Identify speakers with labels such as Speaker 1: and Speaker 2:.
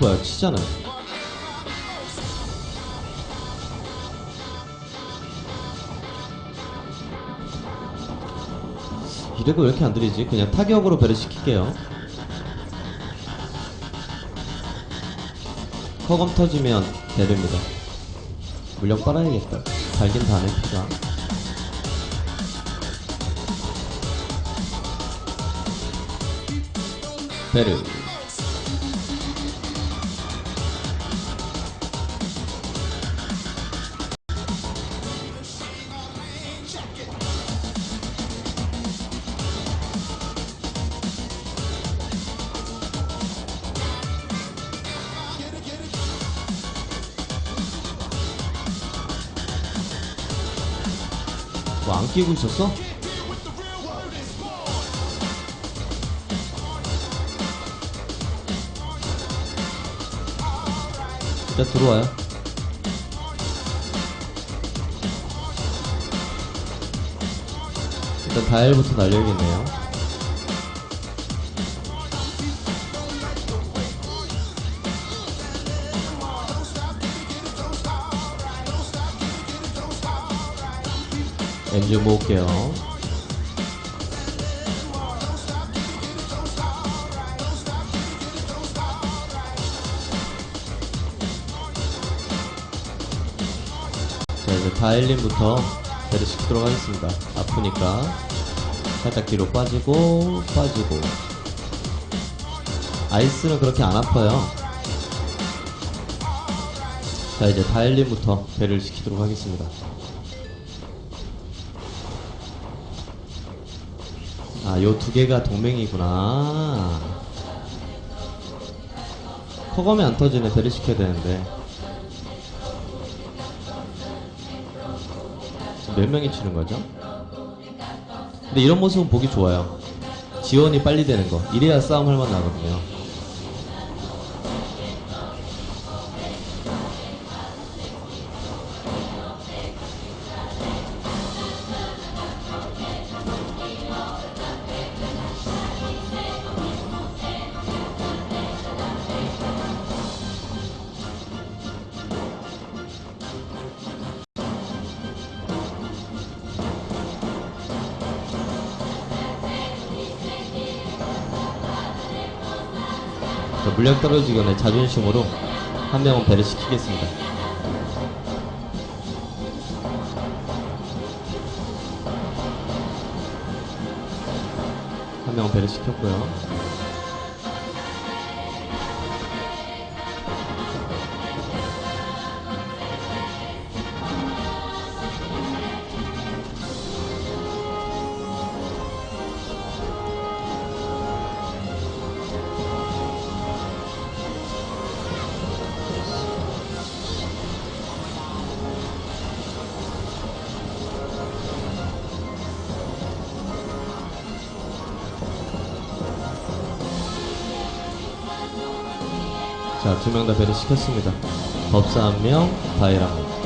Speaker 1: 봐요. 치잖아요. 이래도 왜 이렇게 안 들리지? 그냥 타격으로 배를 시킬게요. 허검 터지면 대됩니다. 물량 빨아야겠다. 달긴 다네, 피가. 베르. 뭐 안 끼고 있었어? 일단 들어와요. 일단 다일부터 날려야겠네요. 엔진 모을게요. 자 이제 다일린부터 배를 시키도록 하겠습니다. 아프니까. 살짝 뒤로 빠지고 빠지고. 아이스는 그렇게 안 아파요. 자 이제 다일린부터 배를 시키도록 하겠습니다 아 요 두 개가 동맹이구나 커검이 안 터지네 배를 시켜야 되는데 몇 명이 치는 거죠? 근데 이런 모습은 보기 좋아요. 지원이 빨리 되는 거. 이래야 싸움 할만 나거든요. 물량 떨어지기 전에 자존심으로 한 명은 배를 시키겠습니다. 한 명은 배를 시켰고요. 자, 두 명 다 배를 시켰습니다. 법사 한 명, 바일 한 명.